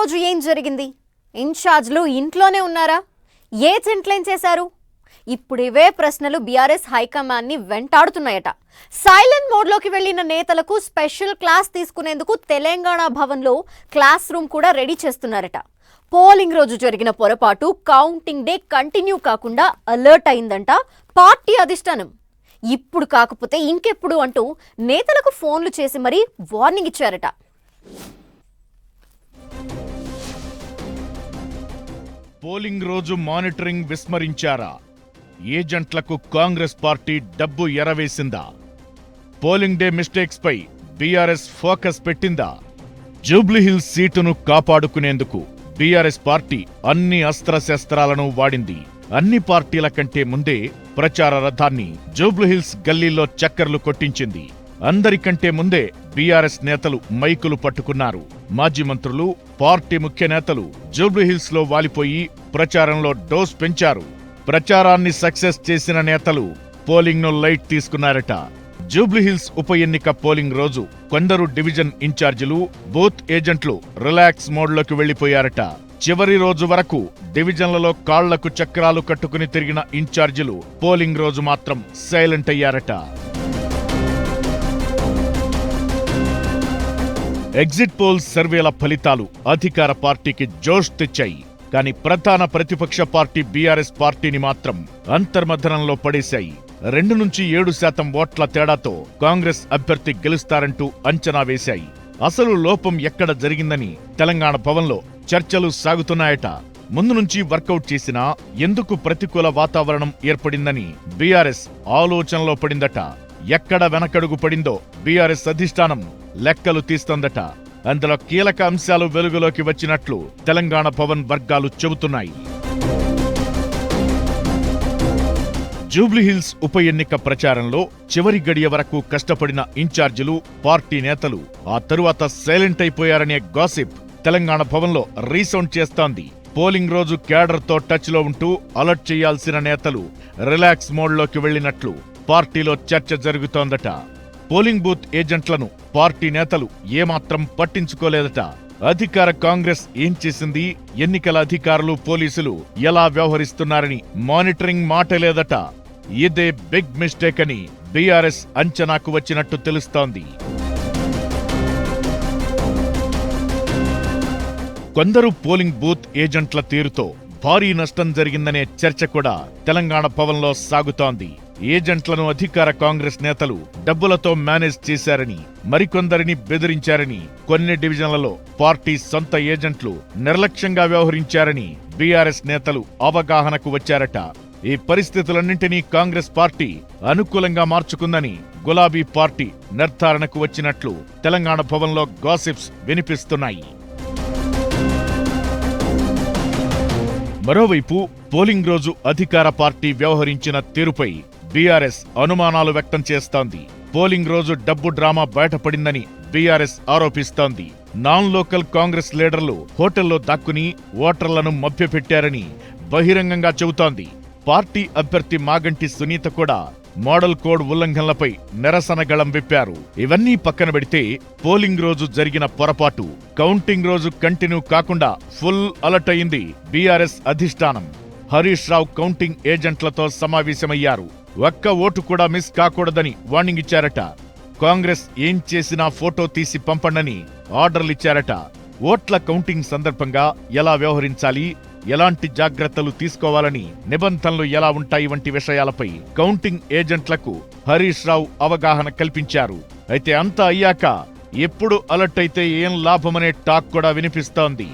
రోజు ఏం జరిగింది? ఇన్ఛార్జ్లు ఇంట్లోనే ఉన్నారా? ఏ చెంట్లేం చేశారు? ఇప్పుడు ఇవే ప్రశ్నలు బీఆర్ఎస్ హైకమాండ్ని వెంటాడుతున్నాయట. సైలెంట్ మోడ్లోకి వెళ్ళిన నేతలకు స్పెషల్ క్లాస్ తీసుకునేందుకు తెలంగాణ భవన్లో క్లాస్ రూమ్ కూడా రెడీ చేస్తున్నారట. పోలింగ్ రోజు జరిగిన పొరపాటు కౌంటింగ్ డే కంటిన్యూ కాకుండా అలర్ట్ అయిందంట పార్టీ అధిష్టానం. ఇప్పుడు కాకపోతే ఇంకెప్పుడు అంటూ నేతలకు ఫోన్లు చేసి మరీ వార్నింగ్ ఇచ్చారట. పోలింగ్ రోజు మానిటరింగ్ విస్మరించారా? ఏజెంట్లకు కాంగ్రెస్ పార్టీ డబ్బు ఎరవేసిందా? పోలింగ్ డే మిస్టేక్స్ పై బీఆర్ఎస్ ఫోకస్ పెట్టిందా? జూబ్లీహిల్స్ సీటును కాపాడుకునేందుకు బీఆర్ఎస్ పార్టీ అన్ని అస్త్రశస్త్రాలను వాడింది. అన్ని పార్టీల కంటే ముందే ప్రచార రథాన్ని జూబ్లీహిల్స్ గల్లీలో చక్కర్లు కొట్టించింది. అందరికంటే ముందే బీఆర్ఎస్ నేతలు మైకులు పట్టుకున్నారు. మాజీ మంత్రులు పార్టీ ముఖ్య నేతలు జూబ్లీహిల్స్లో వాలిపోయి ప్రచారంలో డోస్ పెంచారు. ప్రచారాన్ని సక్సెస్ చేసిన నేతలు పోలింగ్ను లైట్ తీసుకున్నారట. జూబ్లీహిల్స్ ఉప ఎన్నిక పోలింగ్ రోజు కొందరు డివిజన్ ఇన్ఛార్జీలు బూత్ ఏజెంట్లు రిలాక్స్ మోడ్లోకి వెళ్ళిపోయారట చివరి రోజు వరకు డివిజన్లలో కాళ్ళకు చక్రాలు కట్టుకుని తిరిగిన ఇన్ఛార్జీలు పోలింగ్ రోజు మాత్రం సైలెంట్ అయ్యారట. ఎగ్జిట్ పోల్స్ సర్వేల ఫలితాలు అధికార పార్టీకి జోష్ తెచ్చాయి. కానీ ప్రధాన ప్రతిపక్ష పార్టీ బీఆర్ఎస్ పార్టీని మాత్రం అంతర్మథనంలో పడేశాయి. రెండు నుంచి ఏడు శాతం ఓట్ల తేడాతో కాంగ్రెస్ అభ్యర్థి గెలుస్తారంటూ అంచనా వేశాయి. అసలు లోపం ఎక్కడ జరిగిందని తెలంగాణ భవన్లో చర్చలు సాగుతున్నాయట. ముందు నుంచి వర్కౌట్ చేసినా ఎందుకు ప్రతికూల వాతావరణం ఏర్పడిందని బీఆర్ఎస్ ఆలోచనలో పడిందట. ఎక్కడ వెనకడుగు పడిందో బీఆర్ఎస్ అధిష్టానం లెక్కలు తీస్తోందట. అందులో కీలక అంశాలు వెలుగులోకి వచ్చినట్లు తెలంగాణ భవన్ వర్గాలు చెబుతున్నాయి. జూబ్లీహిల్స్ ఉప ఎన్నిక ప్రచారంలో చివరి గడియ వరకు కష్టపడిన ఇన్ఛార్జీలు పార్టీ నేతలు ఆ తరువాత సైలెంట్ అయిపోయారనే గాసిప్ తెలంగాణ భవన్లో రీసౌండ్ చేస్తోంది. పోలింగ్ రోజు క్యాడర్తో టచ్లో ఉంటూ అలర్ట్ చేయాల్సిన నేతలు రిలాక్స్ మోడ్లోకి వెళ్ళినట్లు పార్టీలో చర్చ జరుగుతోందట. పోలింగ్ బూత్ ఏజెంట్లను పార్టీ నేతలు ఏమాత్రం పట్టించుకోలేదట. అధికార కాంగ్రెస్ ఏం చేసింది? ఎన్నికల అధికారులు పోలీసులు ఎలా వ్యవహరిస్తున్నారని మానిటరింగ్ మాట లేదట. ఇదే బిగ్ మిస్టేక్ అని బీఆర్ఎస్ అంచనాకు వచ్చినట్టు తెలుస్తోంది. కొందరు పోలింగ్ బూత్ ఏజెంట్ల తీరుతో భారీ నష్టం జరిగిందనే చర్చ కూడా తెలంగాణ భవన్లో సాగుతోంది. ఏజెంట్లను అధికార కాంగ్రెస్ నేతలు డబ్బులతో మేనేజ్ చేశారని మరికొందరిని బెదిరించారని కొన్ని డివిజన్లలో పార్టీ సొంత ఏజెంట్లు నిర్లక్ష్యంగా వ్యవహరించారని బీఆర్ఎస్ నేతలు అవగాహనకు వచ్చారట. ఈ పరిస్థితులన్నింటినీ కాంగ్రెస్ పార్టీ అనుకూలంగా మార్చుకుందని గులాబీ పార్టీ నిర్ధారణకు వచ్చినట్లు తెలంగాణ భవన్లో గాసిప్స్ వినిపిస్తున్నాయి. మరోవైపు పోలింగ్ రోజు అధికార పార్టీ వ్యవహరించిన తీరుపై బీఆర్ఎస్ అనుమానాలు వ్యక్తం చేస్తోంది. పోలింగ్ రోజు డబ్బు డ్రామా బయటపడిందని బీఆర్ఎస్ ఆరోపిస్తోంది. నాన్ లోకల్ కాంగ్రెస్ లీడర్లు హోటల్లో దాక్కుని ఓటర్లను మభ్యపెట్టారని బహిరంగంగా చెబుతోంది. పార్టీ అభ్యర్థి మాగంటి సునీత కూడా మోడల్ కోడ్ ఉల్లంఘనలపై నిరసన గళం విప్పారు. ఇవన్నీ పక్కన పెడితే పోలింగ్ రోజు జరిగిన పొరపాటు. కౌంటింగ్ రోజు కంటిన్యూ కాకుండా ఫుల్ అలర్ట్ అయింది బీఆర్ఎస్ అధిష్టానం. హరీష్ రావు కౌంటింగ్ ఏజెంట్లతో సమావేశమయ్యారు. ఒక్క ఓటు కూడా మిస్ కాకూడదని వార్నింగ్ ఇచ్చారట. కాంగ్రెస్ ఏం చేసినా ఫోటో తీసి పంపండని ఆర్డర్లిచ్చారట ఓట్ల కౌంటింగ్ సందర్భంగా ఎలా వ్యవహరించాలి? ఎలాంటి జాగ్రత్తలు తీసుకోవాలని నిబంధనలు ఎలా ఉంటాయి వంటి విషయాలపై కౌంటింగ్ ఏజెంట్లకు హరీష్ రావు అవగాహన కల్పించారు. అయితే అంతా అయ్యాక ఎప్పుడు అలర్ట్ అయితే ఏం లాభమనే టాక్ కూడా వినిపిస్తోంది.